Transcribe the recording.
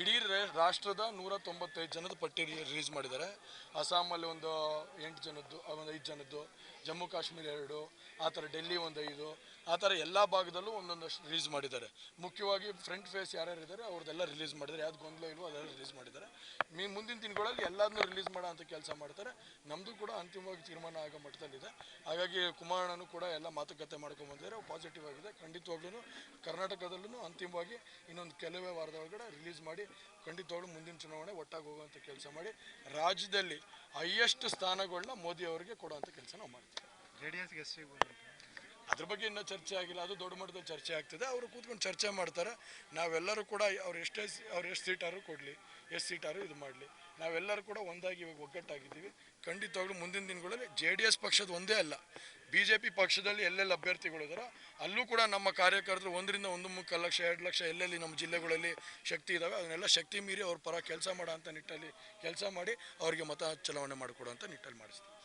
ಇಡೀ ರಾಷ್ಟ್ರದ ನೂರ ತೊಂಬತ್ತೈದು ಜನದ ಪಟ್ಟಿ ರಿಲೀಸ್ ಮಾಡಿದ್ದಾರೆ. ಅಸ್ಸಾಮಲ್ಲಿ ಒಂದು ಎಂಟು ಜನದ್ದು ಒಂದು ಐದು ಜನದ್ದು, ಜಮ್ಮು ಕಾಶ್ಮೀರ ಎರಡು, ಆ ಥರ ಡೆಲ್ಲಿ ಒಂದು ಐದು, ಆ ಥರ ಎಲ್ಲ ಭಾಗದಲ್ಲೂ ಒಂದೊಂದಷ್ಟು ರಿಲೀಸ್ ಮಾಡಿದ್ದಾರೆ. ಮುಖ್ಯವಾಗಿ ಫ್ರಂಟ್ ಫೇಸ್ ಯಾರ್ಯಾರು ಇದ್ದಾರೆ, ಅವ್ರದ್ದೆಲ್ಲ ರಿಲೀಸ್ ಮಾಡಿದ್ದಾರೆ. ಯಾವ್ದು ಗೊಂದಲ ಇಲ್ವೋ ಅದೆಲ್ಲ ರಿಲೀಸ್ ಮಾಡಿದ್ದಾರೆ. ಮೀ ಮುಂದಿನ ದಿನಗಳಲ್ಲಿ ಎಲ್ಲದನ್ನೂ ರಿಲೀಸ್ ಮಾಡೋ ಅಂತ ಕೆಲಸ ಮಾಡ್ತಾರೆ. ನಮ್ಮದು ಕೂಡ ಅಂತಿಮವಾಗಿ ತೀರ್ಮಾನ ಆಗೋ ಮಟ್ಟದಲ್ಲಿದೆ. ಹಾಗಾಗಿ ಕುಮಾರಣ್ಣನು ಕೂಡ ಎಲ್ಲ ಮಾತುಕತೆ ಮಾಡ್ಕೊಂಡು ಬಂದಿದ್ದಾರೆ. ಪಾಸಿಟಿವ್ ಆಗಿದೆ. ಖಂಡಿತವಾಗ್ಲೂ ಕರ್ನಾಟಕದಲ್ಲೂ ಅಂತಿಮವಾಗಿ ಇನ್ನೊಂದು ಕೆಲವೇ ವಾರದ ಒಳಗಡೆ ರಿಲೀಸ್ ಮಾಡಿ ಖಂಡಿತವಾಗ್ಲೂ ಮುಂದಿನ ಚುನಾವಣೆ ಒಟ್ಟಾಗಿ ಹೋಗುವಂಥ ಕೆಲಸ ಮಾಡಿ ರಾಜ್ಯದಲ್ಲಿ ಹೈಯೆಸ್ಟ್ ಸ್ಥಾನಗಳನ್ನ ಮೋದಿ ಅವರಿಗೆ ಕೊಡುವಂಥ ಕೆಲಸ ನಾವು ಮಾಡ್ತೀವಿ. ಜೆ ಡಿ ಎಸ್ಗೆ ಅದ್ರ ಬಗ್ಗೆ ಇನ್ನೂ ಚರ್ಚೆ ಆಗಿಲ್ಲ. ಅದು ದೊಡ್ಡ ಮಟ್ಟದಲ್ಲಿ ಚರ್ಚೆ ಆಗ್ತದೆ. ಅವರು ಕೂತ್ಕೊಂಡು ಚರ್ಚೆ ಮಾಡ್ತಾರೆ. ನಾವೆಲ್ಲರೂ ಕೂಡ ಅವ್ರು ಎಷ್ಟೇ ಅವ್ರು ಎಷ್ಟು ಸೀಟಾರು ಕೊಡಲಿ, ಎಷ್ಟು ಸೀಟಾರು ಇದು ಮಾಡಲಿ. ನಾವೆಲ್ಲರೂ ಕೂಡ ಒಂದಾಗಿ ಇವಾಗ ಒಗ್ಗಟ್ಟಾಗಿದ್ದೀವಿ. ಖಂಡಿತವಾಗ್ಲೂ ಮುಂದಿನ ದಿನಗಳಲ್ಲಿ ಜೆ ಡಿ ಎಸ್ ಪಕ್ಷದ ಒಂದೇ ಅಲ್ಲ, ಬಿ ಜೆ ಪಿ ಪಕ್ಷದಲ್ಲಿ ಎಲ್ಲೆಲ್ಲಿ ಅಭ್ಯರ್ಥಿಗಳಿದಾರೋ ಅಲ್ಲೂ ಕೂಡ ನಮ್ಮ ಕಾರ್ಯಕರ್ತರು ಒಂದರಿಂದ ಒಂದು ಮುಕ್ಕಾಲು ಲಕ್ಷ, ಎರಡು ಲಕ್ಷ ಎಲ್ಲೆಲ್ಲಿ ನಮ್ಮ ಜಿಲ್ಲೆಗಳಲ್ಲಿ ಶಕ್ತಿ ಇದ್ದಾವೆ ಅದನ್ನೆಲ್ಲ ಶಕ್ತಿ ಮೀರಿ ಅವ್ರ ಪರ ಕೆಲಸ ಮಾಡೋ ಅಂತ ನಿಟ್ಟಲ್ಲಿ ಕೆಲಸ ಮಾಡಿ ಅವರಿಗೆ ಮತ ಚಲಾವಣೆ ಮಾಡಿಕೊಡುವಂಥ ನಿಟ್ಟಲ್ಲಿ ಮಾಡಿಸ್ತೀವಿ.